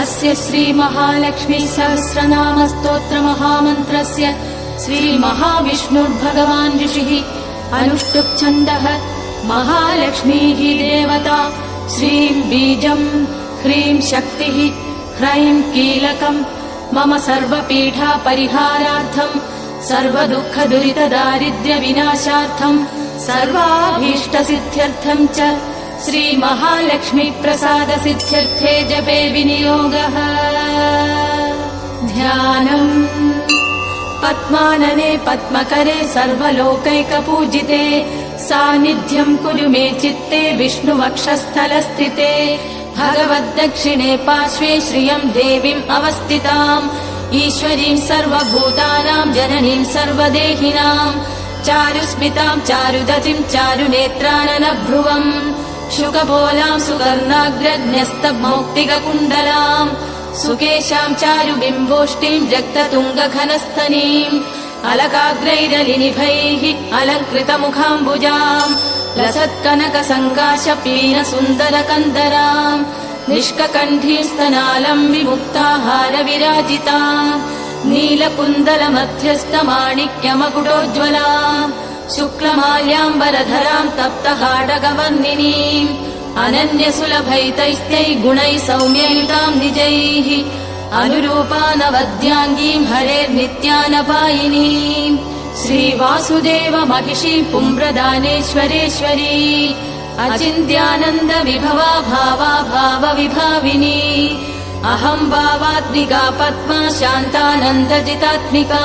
अस्य श्रीमहालक्ष्मीसहस्रनामस्तोत्रमहामन्त्रस्य श्रीमहाविष्णुर्भगवान् ऋषिः अनुष्टुप् छन्दः महालक्ष्मीः देवता श्रीम् बीजम् ह्रीम् शक्तिः ह्रैम् कीलकम् मम सर्वपीठा परिहारार्थम् सर्वदुःखदुरितदारिद्र्यविनाशार्थम् सर्वाभीष्टसिद्ध्यर्थम् च श्रीमहालक्ष्मीप्रसादसिद्ध्यर्थे जपे विनियोगः। ध्यानम् पद्मानने पद्मकरे सर्वलोकैकपूजिते सान्निध्यम् कुरु मे चित्ते विष्णुवक्षस्थलस्थिते भगवद्दक्षिणे पार्श्वे श्रियम् देवीम् अवस्थिताम्। ईश्वरीम् सर्वभूतानाम् जननीम् सर्वदेहिनाम् चारुस्मिताम् चारुदतिम् चारुनेत्राननभ्रुवम्। शुकपोलाम् सुवर्णाग्रज्ञस्तमौक्तिककुण्डलाम् सुकेशाम् चारुबिम्बोष्टिम् रक्ततुङ्गघनस्तनीम् अलकाग्रैरलिनिभैः अलङ्कृतमुखाम्बुजाम् लसत्कनकसङ्काशपीन सुन्दरकन्दराम् निष्ककण्ठीम् स्तनालम् विमुक्ताहार विराजिताम् नीलकुन्दलमध्यस्थमाणिक्यमकुटोज्ज्वलाम् शुक्लमाल्याम्बरधराम् तप्तहाडगवर्णिनीम् अनन्यसुलभैतैस्त्यै गुणैः सौम्ययुताम् निजैः अनुरूपानवद्याङ्गीम् हरेर्नित्यानपायिनीम् श्रीवासुदेव महिषी पुम्प्रदानेश्वरेश्वरी अचिन्त्यानन्द विभवा भावा भाव विभाविनी अहम् भावात्मिका पद्मा शान्तानन्दजितात्मिका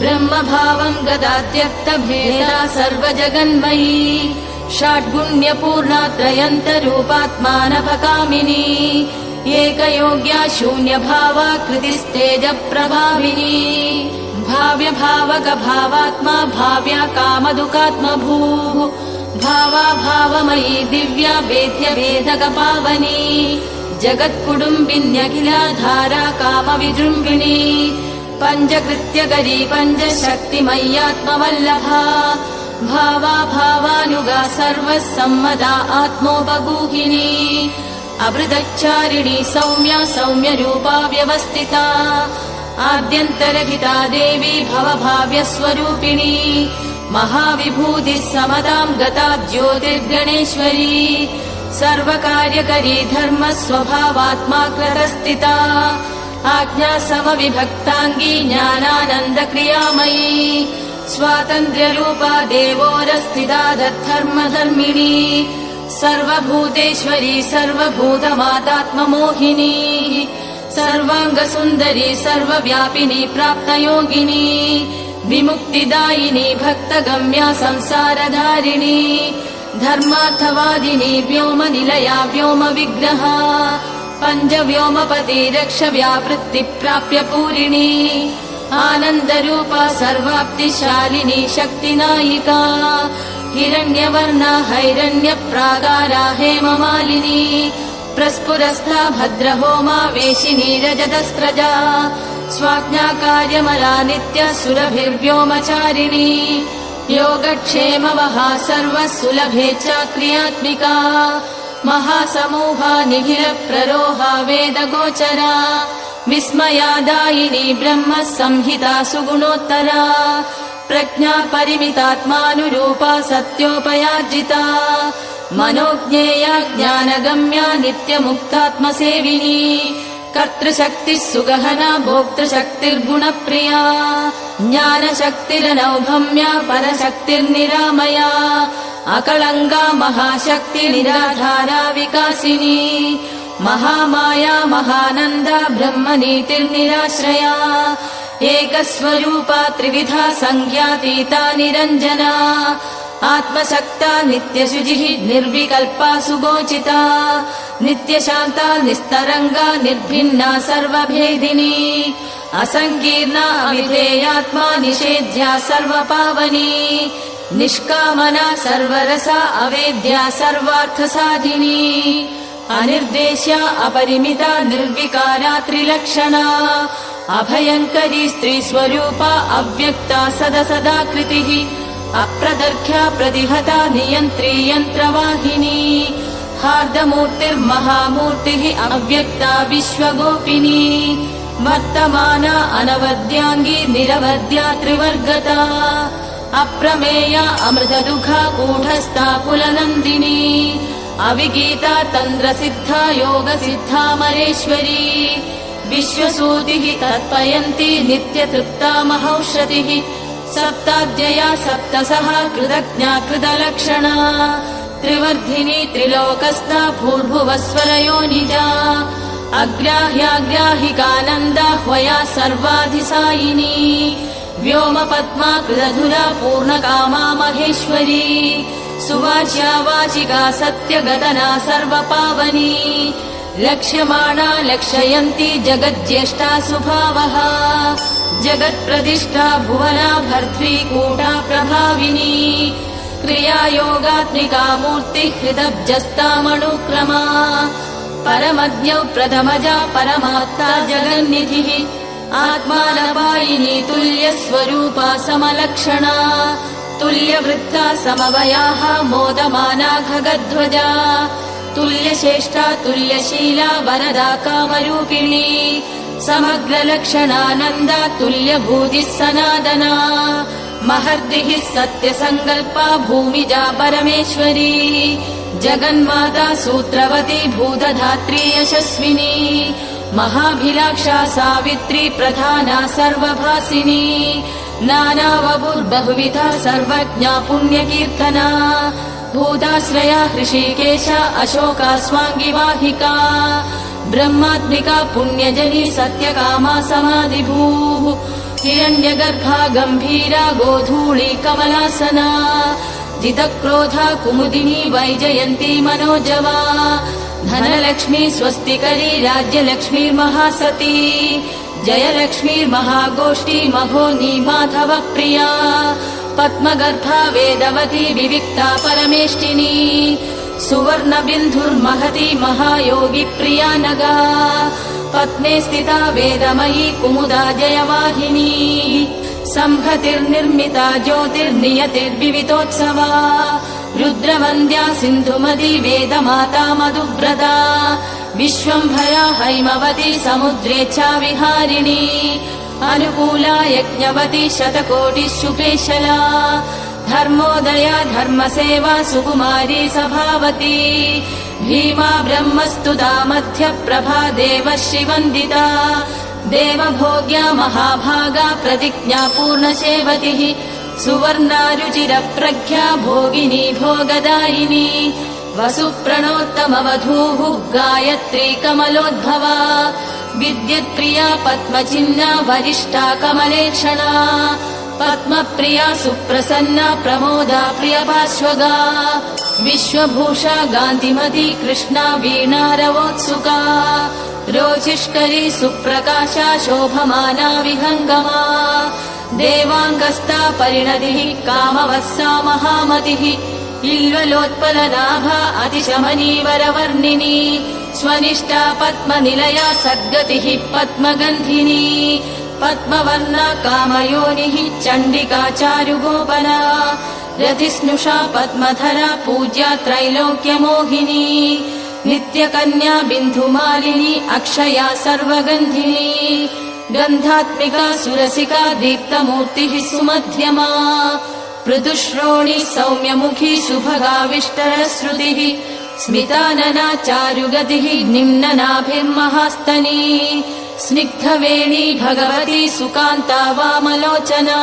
ब्रह्म भावम् गदा त्यक्तभेदा सर्वजगन्मयी षड्गुण्यपूर्णा त्रयन्तरूपात्मानभकामिनी एकयोग्या शून्यभावा कृतिस्तेज प्रभाविनी भाव्य कामदुकात्मभूः भावा भावमयी दिव्या वेद्य वेदक पावनी जगत्कुटुम्बिन्यखिलाधारा कामविजृम्भिणी। पञ्चकृत्यकरी पञ्चशक्तिमय्यात्मवल्लभा। भावा भावानुगा सर्वः सम्मदा आत्मोपगूहिनी अमृतच्चारिणी सौम्या सौम्यरूपा व्यवस्थिता आद्यन्तरहिता देवी भवभाव्यस्वरूपिणी महाविभूतिः समताम् गता ज्योतिर्गणेश्वरी। सर्वकार्यकरी धर्म स्वभावात्मा कृतस्थिता आज्ञा समविभक्ताङ्गी ज्ञानानन्दक्रियामयी। स्वातन्त्र्यरूपा देवोरस्थिता दद्धर्मधर्मिणी सर्वभूतेश्वरी सर्वभूतमातात्ममोहिनी सर्वाङ्गसुन्दरी सर्वव्यापिनी प्राप्तयोगिनी विमुक्तिदायिनी भक्तगम्या संसारधारिणी धर्मार्थवादिनी व्योमनिलया व्योमविग्रहा पञ्चव्योमपति रक्ष व्यावृत्तिप्राप्य पूरिणी आनन्दरूपा सर्वाप्तिशालिनी शक्तिनायिका हिरण्यवर्णा हैरण्यप्राकारा हेममालिनी प्रस्फुरस्था भद्रहोमा वेशिनी रजतस्रजा स्वाज्ञाकार्यमला नित्य सुरभिर्व्योमचारिणी योगक्षेमवहा सर्वः सुलभे च क्रियात्मिका महासमूहा निखिल प्ररोहा वेदगोचरा विस्मयादायिनी ब्रह्म संहिता सुगुणोत्तरा प्रज्ञा परिमितात्मानुरूपा सत्योपयार्जिता। मनोज्ञेया ज्ञानगम्या नित्यमुक्तात्मसेविनी। कर्तृशक्तिः सुगहना भोक्तृशक्तिर्गुणप्रिया। ज्ञानशक्तिरनौभम्या परशक्तिर्निरामया। अकलङ्गा महाशक्तिनिराधारा विकासिनी। महामाया महानन्दा ब्रह्मनीतिर्निराश्रया एकस्वरूपा त्रिविधा सङ्ख्यातीता निरञ्जना। आत्मशक्ता नित्यशुचिः निर्विकल्पा सुगोचिता। नित्यशान्ता निस्तरङ्गा निर्भिन्ना सर्वभेदिनी। असङ्कीर्णा अविधेयात्मा निषेध्या सर्वपावनी। निष्कामना सर्वरसा अवेद्या सर्वार्थसाधिनी। अनिर्देश्या अपरिमिता निर्विकारा त्रिलक्षणा अभयङ्करी स्त्रीस्वरूपा अव्यक्ता सदा कृतिः अप्रदर्ख्या प्रतिहता नियन्त्री यन्त्रवाहिनी हार्दमूर्तिर्महामूर्तिः अव्यक्ता विश्वगोपिनी वर्तमाना अनवद्याङ्गी निरवद्या त्रिवर्गता अप्रमेया अमृतदुःखा कूढस्था कुलनन्दिनी अविगीता तन्द्रसिद्धा योगसिद्धामरेश्वरी विश्वसूतिः तत्पयन्ती नित्यतृप्ता महौषधिः सप्ताद्यया सप्तसः कृतज्ञा कृतलक्षणा त्रिवर्धिनी त्रिलोकस्था भूर्भुवस्वरयोनिजा अग्राह्याग्राहिकानन्दा ह्वया सर्वाधिसायिनी। व्योमपद्मा कृतधुरा पूर्णकामा महेश्वरी। सुवाच्या वाचिका सत्यगदना सर्वपावनी लक्ष्यमाणा लक्षयन्ती जगज्येष्ठा सुभावः जगत्प्रतिष्ठा भुवना भर्त्री कूटा प्रभाविनी। क्रियायोगात्मिका मूर्तिः हृदब्जस्तामणुक्रमा परमज्ञौ प्रथमजा परमात्ता जगन्निधिः। आत्मानवायिनी तुल्यस्वरूपा समलक्षणा। तुल्यवृत्ता समवयाः मोदमाना खगध्वजा तुल्यश्रेष्ठा तुल्यशीला वरदा कामरूपिणी समग्रलक्षणानन्दा तुल्यभूतिः सनादना महर्दिः सत्यसङ्कल्पा भूमिजा परमेश्वरी जगन्माता सूत्रवती भूतधात्री यशस्विनी महाभिलाक्षा सावित्री प्रधाना सर्वभासिनी नानावपुर्बहुविधा सर्वज्ञा पुण्यकीर्तना भूताश्रया हृषीकेश अशोका स्वाङ्गिवाहिका ब्रह्मात्मिका पुण्यजनी सत्यकामा समाधिभूः हिरण्यगर्भा गम्भीरा गोधूळी कमलासना जितक्रोधा कुमुदिनी वैजयन्ती मनोजवा धनलक्ष्मी स्वस्तिकरी राज्यलक्ष्मीर्महासती जयलक्ष्मीर्महागोष्ठी मघोनी माधव प्रिया पद्मगर्भा वेदवती विविक्ता परमेष्टिनी सुवर्णबिन्धुर्महती महायोगी प्रिया नगा पद्मे स्थिता वेदमयी कुमुदा जयवाहिनी सम्भतिर्निर्मिता ज्योतिर्नियतिर्विवितोत्सवा रुद्रवन्द्या सिन्धुमती वेदमाता मधुव्रता विश्वम्भरा हैमवती समुद्रेच्छा विहारिणी अनुकूला यज्ञवती शतकोटिशुपेशला धर्मोदया धर्मसेवा सुकुमारी सभावती। भीमा ब्रह्मस्तुता मध्यप्रभा देव शिवन्दिता। देवभोग्या महाभागा प्रतिज्ञा पूर्णसेवतिः सुवर्णारुचिरप्रज्ञा भोगिनी भोगदायिनी। वसुप्रणोत्तमवधूः गायत्री कमलोद्भवा विद्युत्प्रिया पद्मचिह्ना वरिष्ठा कमलेक्षणा पद्मप्रिया सुप्रसन्ना प्रमोदा प्रियपार्श्वगा विश्वभूषा गान्धिमती कृष्णा वीणारवोत्सुका रोचिष्करी सुप्रकाशा शोभमाना विहङ्गमा देवाङ्गस्ता परिणतिः कामवत्सा महामतिः इल्वलोत्पलनाभा अतिशमनीवरवर्णिनी स्वनिष्ठा पद्मनिलया सद्गतिः पद्मगन्धिनी पद्मवर्णा कामयोनिः चण्डिका चारुगोपना रतिस्नुषा पद्मधरा पूज्या त्रैलोक्यमोहिनी नित्यकन्या बिन्धुमालिनी अक्षया सर्वगन्धिनी गन्धात्मिका सुरसिका दीप्तमूर्तिः सुमध्यमा पृथुश्रोणि सौम्यमुखी सुभगाविष्टरश्रुतिः स्मितानना चारुगतिः निम्ननाभिर्महास्तनी। स्निग्धवेणी भगवती सुकान्ता वामलोचना।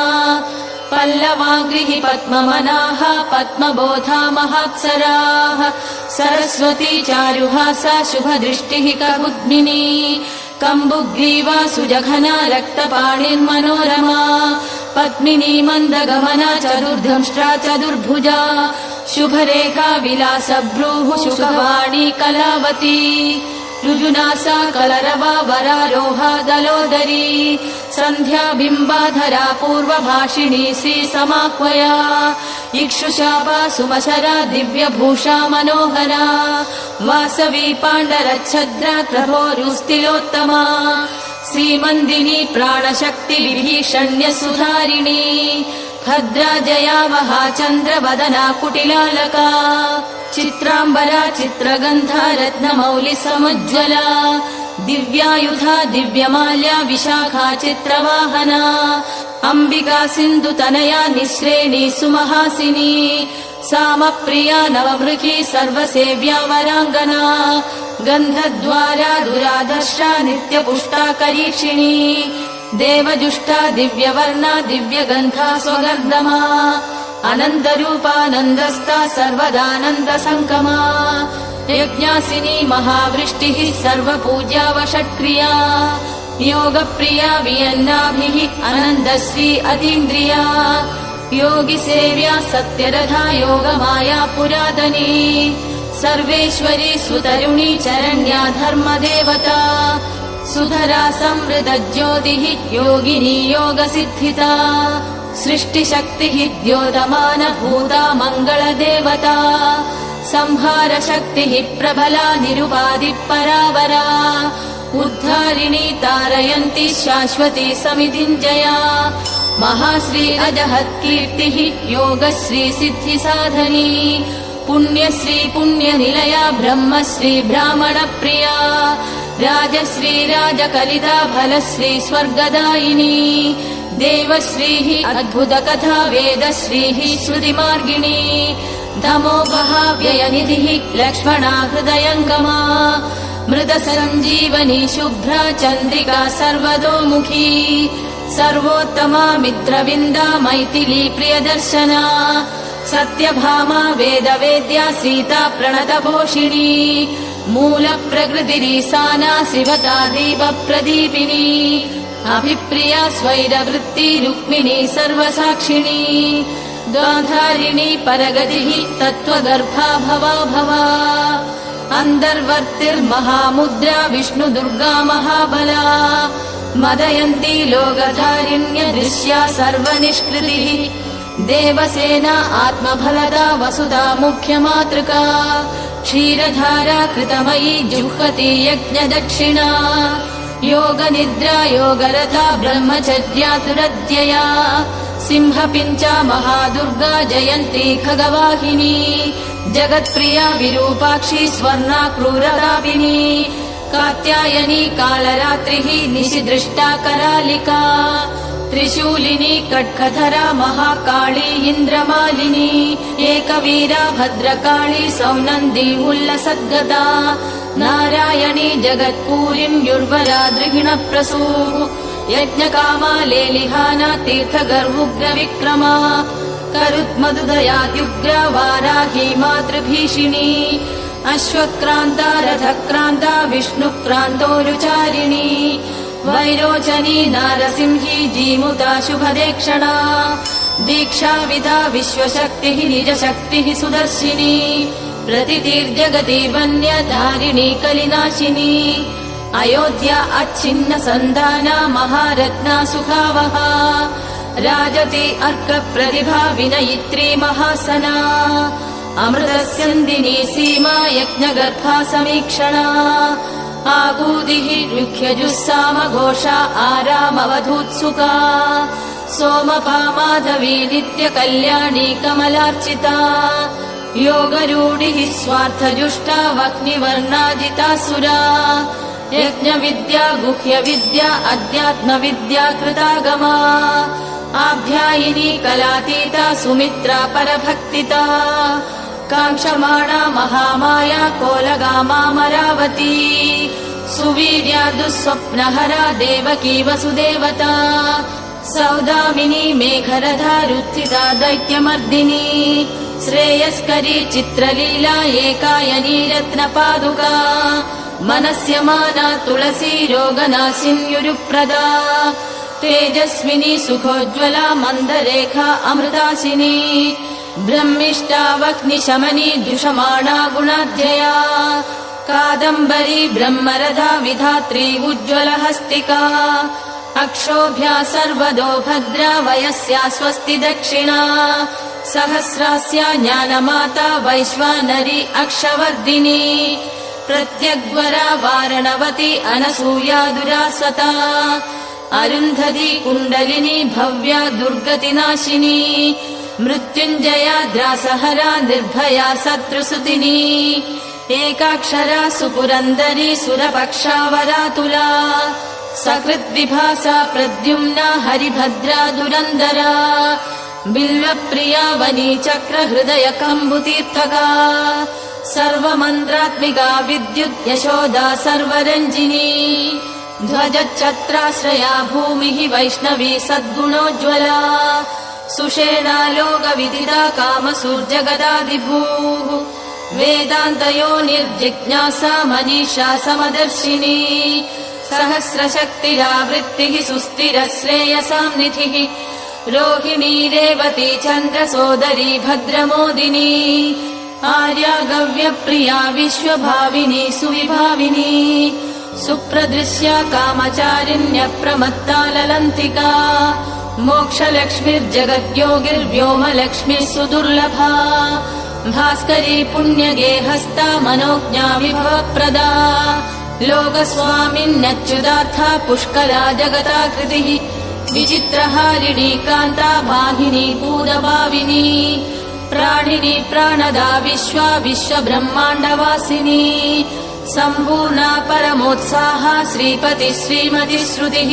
पल्लवाङ्घ्रिः पद्ममनाः पद्मबोधा महात्सराः। सरस्वती चारुहासा शुभदृष्टिः कबुद्मिनी। कम्बुग्रीवा सुजघना रक्तपाणिर्मनोरमा पद्मिनी मन्दगमना चतुर्धंष्ट्रा चतुर्भुजा शुभरेखा विलासभ्रूः शुभवाणी कलावती। ऋजुनासा कलरवा वरारोहा दलोदरी। सन्ध्या बिम्बाधरा पूर्वभाषिणी श्रीसमाह्वया इक्षुशापा सुमशरा दिव्यभूषा मनोहरा। वासवी पाण्डरच्छद्रा प्रभोरुस्तिलोत्तमा। श्रीमन्दिनी प्राणशक्ति विभीषण्यसुधारिणी भद्रा जया वहा कुटिलालका। चित्राम्बरा चित्रगन्धा रत्नमौलि समुज्ज्वला। दिव्यायुधा दिव्यमाल्या विशाखा चित्रवाहना। अम्बिका सिन्धुतनया निःश्रेणी सुमहासिनी। सामप्रिया नवमृगी सर्वसेव्या वराङ्गना। गन्धद्वारा दुराधर्षा नित्यपुष्टा करीक्षिणी देवजुष्टा दिव्यवर्णा दिव्यगन्धा स्वगर्दमा अनन्तरूपानन्दस्ता सर्वदानन्द सङ्कमा यज्ञासिनी महावृष्टिः सर्वपूज्यावषट्क्रिया योगप्रिया वियन्नाभिः अनन्दश्री अतीन्द्रिया योगिसेव्या सत्यरथा योगमाया पुरातनी सर्वेश्वरी सुतरुणी चरण्या धर्मदेवता सुधरा संवृतज्योतिः योगिनी योगसिद्धिता। सृष्टिशक्तिः द्योतमानभूता मङ्गलदेवता संहारशक्तिः प्रबला निरुपाधिः परावरा। उद्धारिणी तारयन्ति शाश्वती समितिञ्जया महाश्री अजहत्कीर्तिः योगश्री सिद्धिसाधनी। पुण्यश्री पुण्यनिलया ब्रह्मश्री ब्राह्मणप्रिया राजश्री राजकलिता फलश्री स्वर्गदायिनी देवश्रीः अद्भुतकथा वेदश्रीः श्रुतिमार्गिणी धमोपहाव्ययनिधिः लक्ष्मणा हृदयङ्गमा मृदसञ्जीवनी शुभ्रा चन्द्रिका सर्वतोमुखी सर्वोत्तमा मित्रविन्दा मैथिली प्रियदर्शना सत्यभामा वेदवेद्या सीता प्रणतपोषिणी मूलप्रकृतिरीसाना शिवता दीपप्रदीपिनी अभिप्रिया स्वैरवृत्ति रुक्मिणी सर्वसाक्षिणी द्वाधारिणी परगतिः तत्त्वगर्भा भवा भवा अन्तर्वर्तिर्महामुद्रा विष्णुदुर्गा महाबला मदयन्ती लोकधारिण्यदृश्या सर्वनिष्कृतिः देवसेना आत्मफलदा वसुधा मुख्यमातृका क्षीरधारा कृतमयी जुह्वति यज्ञदक्षिणा। योगनिद्रा योगरथा ब्रह्मचर्या दुरद्यया सिंहपिञ्चा महादुर्गा जयन्ती खगवाहिनी। जगत्प्रिया विरूपाक्षी स्वर्णा क्रूररापिणी कात्यायनी कालरात्रिः निशिदृष्टा करालिका त्रिशूलिनी कट्कधरा महाकाली इन्द्रमालिनी एकवीरा भद्रकाली सौनन्दी उल्लसद्गदा नारायणी जगत्पूरिम् युर्वरा दृहिणप्रसूः यज्ञकामा लेलिहाना तीर्थगर्वुग्रविक्रमा करुत्मदुदयाद्युग्रा वाराही मातृभीषिणी अश्वक्रान्ता रथक्रान्ता विष्णुक्रान्तोरुचारिणी वैरोचनी नारसिंही जीमुता शुभदेक्षणा। दीक्षाविधा विश्वशक्तिः निजशक्तिः सुदर्शिनी। प्रतितीर्जगति वन्यधारिणी कलिनाशिनी। अयोध्या अच्छिन्न सन्धाना महारत्ना सुखावहा राजति अर्कप्रतिभा विनयित्री महासना। अमृतस्यन्दिनी सीमा यज्ञगर्भा समीक्षणा आगूदिः रुह्यजुस्सामघोषा आरामवधूत्सुका। सोमपामाधवी नित्यकल्याणी कमलार्चिता। योगरूढिः स्वार्थजुष्टा वह्निवर्णाजिता सुरा। यज्ञविद्या गुह्यविद्या अध्यात्मविद्या कृतागमा। आभ्यायिनी कलातीता सुमित्रा परभक्तिता కాంక్షమాణా మహామాయా కోలగామామరావతి సువీర్యా దుస్వప్నహరా దేవకీ వసుదేవత సౌదామిని మేఘరథా రుత్సితా దైత్యమర్దిని శ్రేయస్కరీ చిత్రలీలా ఏకాయనీ రత్నపాదుకా మనస్యమానా తులసీ రోగనాశిన్యురుప్రదా తేజస్విని సుఖోజ్వల మందరేఖ అమృతాసిని ब्रह्मिष्टा वह्निशमनी दुषमाणा गुणाध्यया। कादम्बरी ब्रह्मरथा विधात्री उज्ज्वलहस्तिका। अक्षोभ्या सर्वदो भद्रा वयस्या स्वस्ति दक्षिणा। सहस्रास्या ज्ञानमाता वैश्वानरी अक्षवर्धिनी। प्रत्यग्वरा वारणवती अनसूया दुरासता। अरुन्धती कुण्डलिनी भव्या दुर्गतिनाशिनी मृत्युञ्जया द्रासहरा निर्भया शत्रुसुतिनी एकाक्षरा सुपुरन्दरी सुरपक्षावरातुला सकृद्विभासा प्रद्युम्ना हरिभद्रा दुरन्दरा बिल्वप्रिया वनी चक्रहृदय कम्बुतीर्थका सर्वमन्त्रात्मिका विद्युत् यशोदा सर्वरञ्जिनी ध्वजच्छत्राश्रया भूमिः वैष्णवी सद्गुणोज्ज्वला सुषेणा लोकविदिता कामसूर्जगदादिभूः। वेदान्तयो निर्जिज्ञासा मनीषा समदर्शिनी। सहस्रशक्तिरावृत्तिः सुस्थिरः श्रेयसाम् निधिः। रोहिणी रेवती चन्द्रसोदरी भद्रमोदिनी। आर्या गव्यप्रिया विश्वभाविनी सुविभाविनी। सुप्रदृश्या कामचारिण्यप्रमत्ता ललन्तिका मोक्षलक्ष्मिर्जगद्योगिर्व्योमलक्ष्मिः सुदुर्लभा। भास्करी पुण्यगेहस्ता मनोज्ञा विभवप्रदा। लोकस्वामिन्नच्युतार्था पुष्करा जगताकृतिः विचित्रहारिणी कान्ता वाहिनी पूरभाविनी प्राणिनी प्राणदा विश्वा विश्वब्रह्माण्डवासिनी। सम्पूर्णा परमोत्साहा श्रीपति श्रीमति श्रुतिः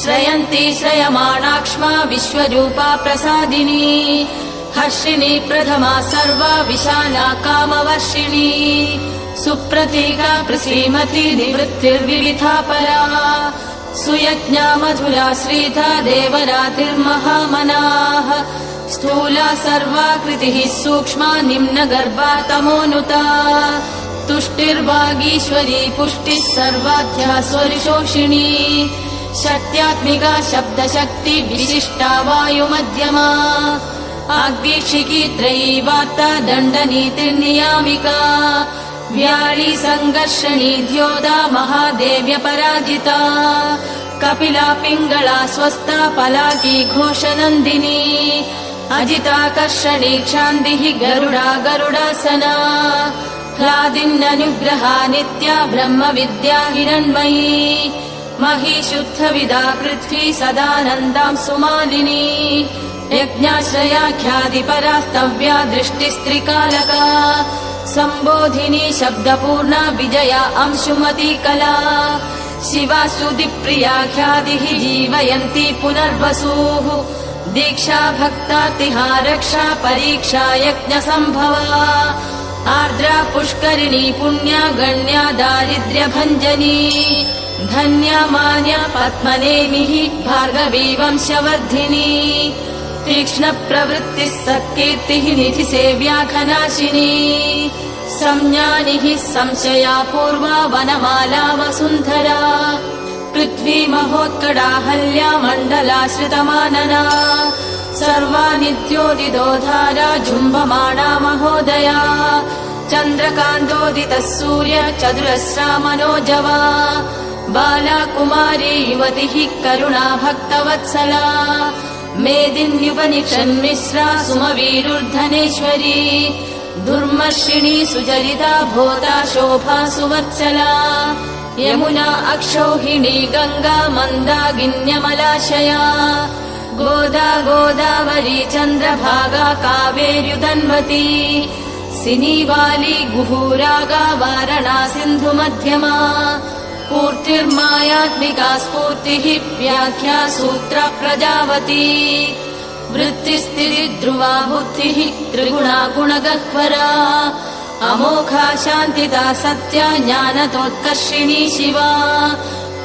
श्रयन्ती श्रयमाणाक्ष्मा विश्वरूपा प्रसादिनी हर्षिणी प्रथमा सर्वा विशाला कामवर्षिणी सुप्रतीका प्रसीमती निवृत्तिर्विविधा परा सुयज्ञा मधुरा श्रीधा देवरातिर्महामनाः स्थूला सर्वाकृतिः सूक्ष्मा निम्नगर्भा तमोनुता तुष्टिर्वागीश्वरी पुष्टिः सर्वाध्या स्वरिशोषिणी शक्त्यात्मिका शब्दशक्ति विशिष्टा वायुमध्यमा। आग्वीक्षिकी त्रयी वार्ता दण्डनीतिर्नियामिका। व्याळी सङ्घर्षणी द्योदा महादेव्य पराजिता कपिला पिङ्गळा स्वस्था पलाकी घोषनन्दिनी। अजिताकर्षणी क्षान्तिः गरुडा गरुडासना। ह्लादिन्यनुग्रहा नित्या ब्रह्म विद्या हिरण्मयी मही शुद्धविदा पृथ्वी सदानन्दां सुमालिनी। यज्ञाश्रयाख्यादिपरास्तव्या दृष्टिस्त्रिकालका। सम्बोधिनी शब्दपूर्णा विजया अंशुमती कला। शिवा सुदिप्रियाख्यादिः जीवयन्ती पुनर्वसूः। दीक्षा भक्तातिहा रक्षा परीक्षा यज्ञसम्भवा आर्द्रा पुष्करिणी पुण्या गण्या दारिद्र्यभञ्जनी धन्या मान्या पद्मनेमिः भार्गवी वंशवर्धिनी। तीक्ष्णप्रवृत्तिः सत्कीर्तिः निधिसेव्या घनाशिनी संज्ञानिः संशया पूर्वा वनमाला वसुन्धरा। पृथ्वी महोत्कडाहल्या मण्डलाश्रितमानना सर्वा नित्योदिदोधारा जुम्बमाणा महोदया चन्द्रकान्तोदितः सूर्य चतुरस्रा मनोजवा। बाला कुमारी युवतिः करुणा भक्तवत्सला मेदिन्युपनिषन्मिश्रा सुमवीरुर्धनेश्वरी। दुर्मर्षिणी सुचरिता भोता शोभा सुवर्चला यमुना अक्षौहिणी गङ्गा मन्दागिन्यमलाशया गोदा गोदावरी चन्द्रभागा कावेर्युधन्वती सिनीवाली गुहूरागा वारणा सिन्धुमध्यमा पूर्तिर्मायात्मिका स्फूर्तिः व्याख्या सूत्र प्रजावती वृत्तिस्थिति ध्रुवा बुद्धिः त्रिगुणा गुणगह्वरा अमोघा शान्तिता सत्या ज्ञानतोत्कर्षिणी शिवा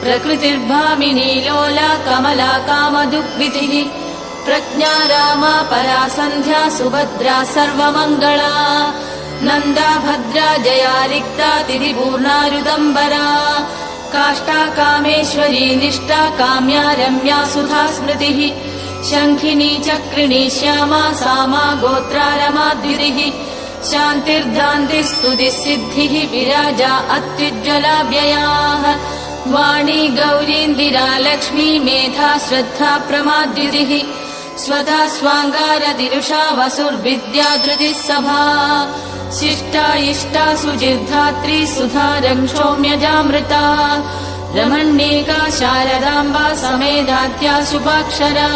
प्रकृतिर्भामिनी लोला कमला कामदुग्वितिः प्रज्ञा रामा परा सन्ध्या सुभद्रा सर्वमङ्गला। नन्दा भद्रा जया रिक्ता तिथिपूर्णारुदम्बरा काष्टा कामेश्वरी निष्ठा काम्या रम्या सुधा स्मृतिः। शङ्खिनी चक्रिणी श्यामा सामा गोत्रा शान्तिर्ध्रान्तिः स्तुतिः सिद्धिः विराजा अत्युज्ज्वला व्ययाः वाणी गौरीन्दिरा लक्ष्मी मेधा श्रद्धा प्रमाद्युतिः स्वधा स्वाङ्गारतिरुषा वसुर्विद्या धृतिः सभा। शिष्टा इष्टा सुजिर्धात्री सुधा रङ्क्षोम्यजामृता रमण्येका शारदाम्बा समेधात्या शुभाक्षरा।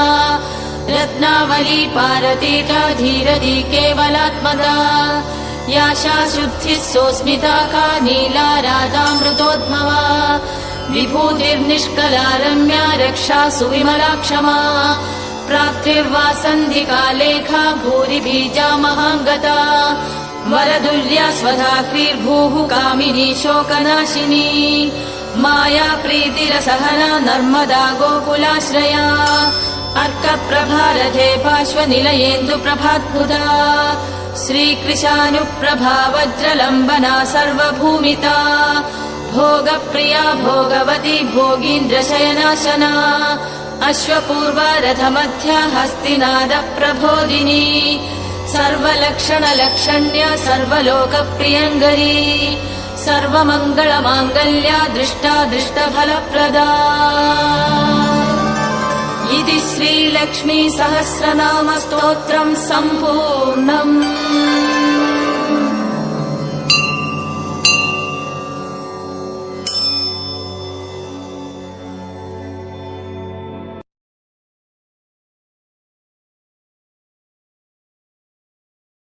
रत्नावली पारतीटा धीरधी केवलात्मदा याशा शुद्धिः सोऽस्मिता का नीला राधामृतोद्भवा विभूतिर्निष्कला रम्या रक्षा सुविमला क्षमा प्राप्तिर्वा सन्धिकालेखा भूरि बीजा महाङ्गता। वरदुर्या स्वधाक्रीर्भूः कामिनी शोकनाशिनी। माया प्रीतिरसहना नर्मदा गोकुलाश्रया। अर्कप्रभारथे प्रभाद्भुता श्रीकृशानुप्रभा वज्रलम्बना सर्वभूमिता भोगप्रिया भोगवती भोगीन्द्रशयनाशना अश्वपूर्वा रथमध्या हस्तिनाद सर्वलक्षणलक्षण्या सर्वलोकप्रियङ्गरी सर्वमङ्गलमाङ्गल्या दृष्टा दृष्टफलप्रदा इति श्रीलक्ष्मी सहस्रनाम स्तोत्रम् सम्पूर्णम्